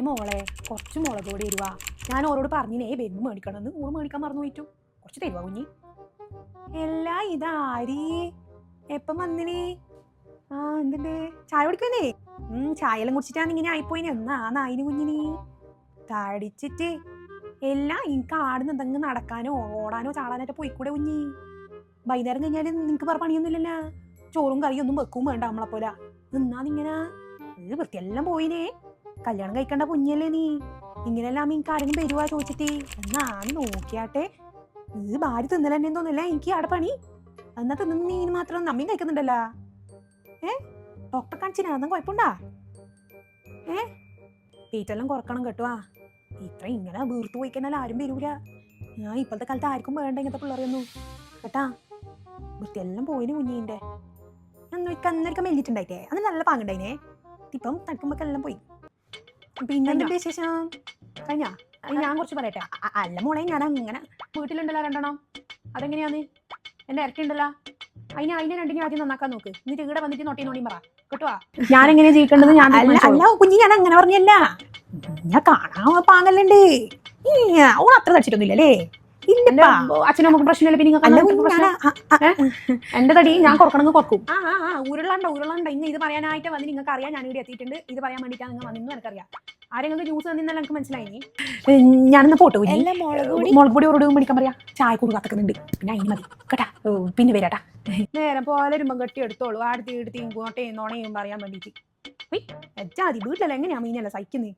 മോളെ കുറച്ച് മുളക് പൊടി തരുവാ. ഞാൻ ഓരോട് പറഞ്ഞിനേ വരുമ്പ് മേടിക്കണമെന്ന് ഓൾ മേടിക്കാൻ മറന്നു പോയിട്ടു. കുറച്ച് തരുവാ കുഞ്ഞി. എല്ലാ ഇതാരി? എപ്പം വന്നിനി? ആ എന്തിന്റെ ചായ കുടിക്കുന്നേ ഉം ചായയെല്ലാം കുടിച്ചിട്ടാണ് ഇങ്ങനെ ആയിപ്പോയിന്. എന്നാ നായിന് കുഞ്ഞിനി? തടിച്ചിട്ട്. എല്ലാം എനിക്ക് ആടുന്ന് എന്തെങ്കിലും നടക്കാനോ ഓടാനോ ചാടാനോ പോയിക്കൂടെ കുഞ്ഞി. വൈകുന്നേരം കഴിഞ്ഞാൽ നിങ്ങക്ക് വേറെ പണിയൊന്നുമില്ലല്ലോ. ചോറും കറിയൊന്നും വെക്കും വേണ്ട നമ്മളെ പോലെ നിന്നാന്നിങ്ങനെ ഇത് വൃത്തിയെല്ലാം പോയിനേ. കല്യാണം കഴിക്കണ്ട കുഞ്ഞല്ലേ നീ? ഇങ്ങനെല്ലാം എനിക്ക് ആരെങ്കിലും വരുവാ ചോദിച്ചിട്ട്. എന്നാ നീ നോക്കിയാട്ടെ. ഇത് ഭാര്യ തിന്നല എന്നെ തോന്നില്ല എനിക്ക് ആടെ പണി. എന്നാ തിന്നുന്ന നീ മാത്രം നമ്മയും കഴിക്കുന്നുണ്ടല്ലോ. ഏ? ഡോക്ടറെ കാണിച്ചിനാ എന്നാ കുഴപ്പമുണ്ടാ? ഏ? തീറ്റെല്ലാം കുറക്കണം കേട്ടുവാ ഇത്ര ഇങ്ങനെ വീർത്തു പോയിക്കഴിഞ്ഞാൽ ആരും വരൂല. ഞാൻ ഇപ്പോഴത്തെ കാലത്ത് ആർക്കും വേണ്ട ഇങ്ങനത്തെ പിള്ളേരൊന്നും കേട്ടാ? വൃത്തിയെല്ലാം പോയിന് കുഞ്ഞിന്റെ അന്ന് അന്നൊരിക്കൽ മെല്ലിട്ടുണ്ടായിട്ടേ. അന്ന് നല്ല പാങ്ങുണ്ടായിനെ. ഇപ്പം തണുക്കുമ്പോഴൊക്കെ എല്ലാം പോയി. പിന്നെ എന്തുണ്ട് വിശേഷം? കഴിഞ്ഞാ? ഞാൻ കുറച്ച് പറയട്ടെ. അല്ല മോളെ ഞാൻ അങ്ങനെ വീട്ടിലുണ്ടല്ലോ രണ്ടെണ്ണം. അതെങ്ങനെയാന്ന് എന്റെ ഇരട്ടിയുണ്ടല്ലോ. അതിന് അതിനെ രണ്ടിനെ ആദ്യം നന്നാക്കാൻ നോക്ക്. എന്നിട്ട് ഇവിടെ വന്നിട്ട് നോട്ടി നോട്ടിയും പറ. കേട്ടോ ഞാൻ എങ്ങനെ ജീവിക്കേണ്ടത്? ഞാൻ അല്ല അല്ല കുഞ്ഞി ഞാൻ അങ്ങനെ പറഞ്ഞല്ല. ഞാൻ കാണാൻ പാങ്ങല്ലുണ്ട്. ഓൺ അത്ര തടിച്ചിട്ടൊന്നുമില്ല ഇല്ല അച്ഛനും നമുക്ക് പ്രശ്നമില്ല പിന്നെ എന്റെ തടി ഞാൻ കുറക്കണമെങ്കിൽ കുറക്കും. ആ ആ ഉരുളണ്ട ഉരുളണ്ട. ഇന്ന് ഇത് പറയാനായിട്ട് വന്ന് നിങ്ങൾക്ക് അറിയാം ഞാൻ ഇവിടെ എത്തിയിട്ടുണ്ട്. ഇത് പറയാൻ വേണ്ടിയിട്ടാണ് നിങ്ങൾ വന്നു എനിക്കറിയാം ആരെങ്കിലും ജ്യൂസ് തന്നിന്നല്ല എനിക്ക് മനസ്സിലായി ഞാനിന്ന് പോട്ട് മുളക് പൊടി. പിടിക്കാൻ ഉരുടും മേടിക്കാൻ പറയാ. ചായ കൂടി കത്തക്കുന്നുണ്ട് പിന്നെ അതിന് മതി. കേട്ടാ? ഓ, പിന്നെ വരാട്ടാ. നേരം പോലെ വരുമ്പം കെട്ടി എടുത്തോളൂ. ആടുത്തി എടുത്തി ഇങ്ങോട്ടേ നോണയും പറയാൻ വേണ്ടിയിട്ട് ജാതി വീട്ടിലല്ല എങ്ങനെയാ മീനല്ല സഹിക്കുന്നത്